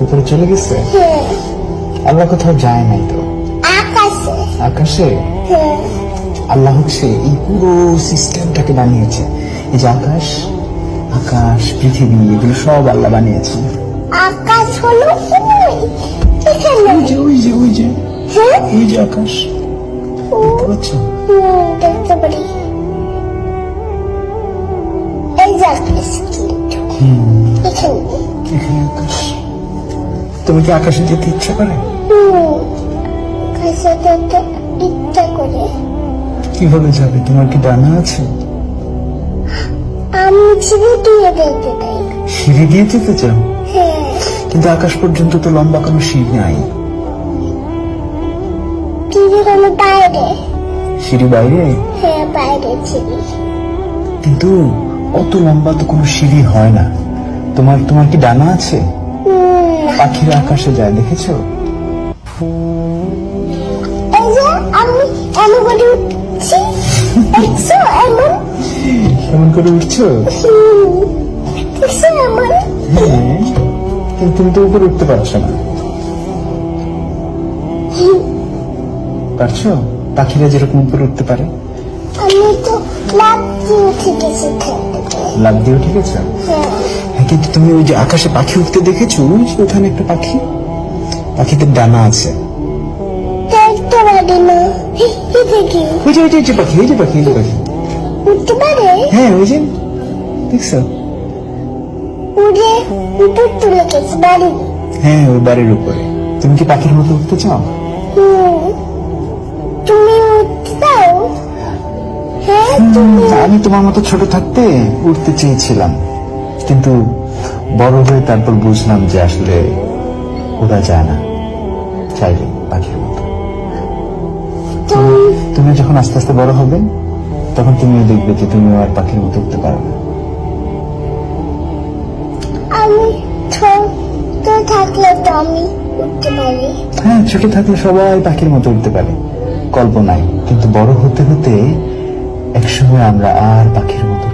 উপরে চলে গেছে? হ্যাঁ। আল্লাহ কোথাও যায় নাই তো? আকাশে। আকাশে? হ্যাঁ। আল্লাহ হচ্ছে এই পুরো সিস্টেমটাকে বানিয়েছে। এই যে আকাশ আকাশ পৃথিবী এগুলো সব আল্লাহ বানিয়েছে। আকাশ হলো ওই যে ওই যে ওই যে। হ্যাঁ? আকাশ। দেখতে পারি। এই যে আকাশ। এখানে আকাশ। তুমি কি আকাশে যেতে ইচ্ছা করে? আকাশে যেতে ইচ্ছা করে। কীভাবে যাবে? তোমার কি ডানা আছে? আমি ছিঁড়ে দিয়ে দেখতে চাই। সিঁড়ি দিয়ে যেতে চাও? হ্যাঁ। কিন্তু আকাশ পর্যন্ত তো লম্বা কোনো সিঁড়ি নাই। টিভি হলো বাইরে। সিঁড়ি বাইরে? হ্যাঁ বাইরে কিন্তু অত লম্বা তো কোনো সিঁড়ি হয় না। তোমার তোমার কি ডানা আছে? পাখিরা আকাশে যায় দেখেছ? এই যে আমি এমন করে উঠছি দেখছ এমন? কেমন করে উঠছো? দেখছ এমন? কিন্তু তুমি তো উপরে উঠতে পারছ না। পারছ? পাখিরা যেরকম উপরে উঠতে পারে। আমি তো লাভ দিয়ে উঠে গেছি। লাভ দিয়ে উঠে গেছো? হ্যাঁ। কিন্তু তুমি ওই যে আকাশে পাখি উঠতে দেখেছ? ওই যে ওখানে একটা পাখি। পাখিদের ডানা আছে। দেখতে পারি না কি ওই যে ওই যে, পাখি এই যে পাখি এই যে পাখি। উঠতে পারে? হ্যাঁ ওই যে। দেখছ? উড়ে উপর তুলে গেছে বাড়ি। হ্যাঁ ওই বাড়ির উপরে। তুমি কি পাখির মতো উঠতে চাও? তুমি উঠতে চাও? হ্যাঁ তুমি। আমি তোমার মতো ছোট থাকতে উঠতে চেয়েছিলাম। কিন্তু বড় হয়ে তারপর বুঝলাম যে আসলে ওরা যায় না। চাইলে পাখির মতো। তুমি যখন আস্তে আস্তে বড় হবে তখন তুমিও দেখবে যে তুমি আর পাখির মতো উঠতে পারো না। থাকলে তো আমি উঠতে পারি। হ্যাঁ ছোট থাকলে সবাই পাখির মতো উঠতে পারে। কল্পনায়। কিন্তু বড় হতে হতে একসময় আমরা আর পাখির মতো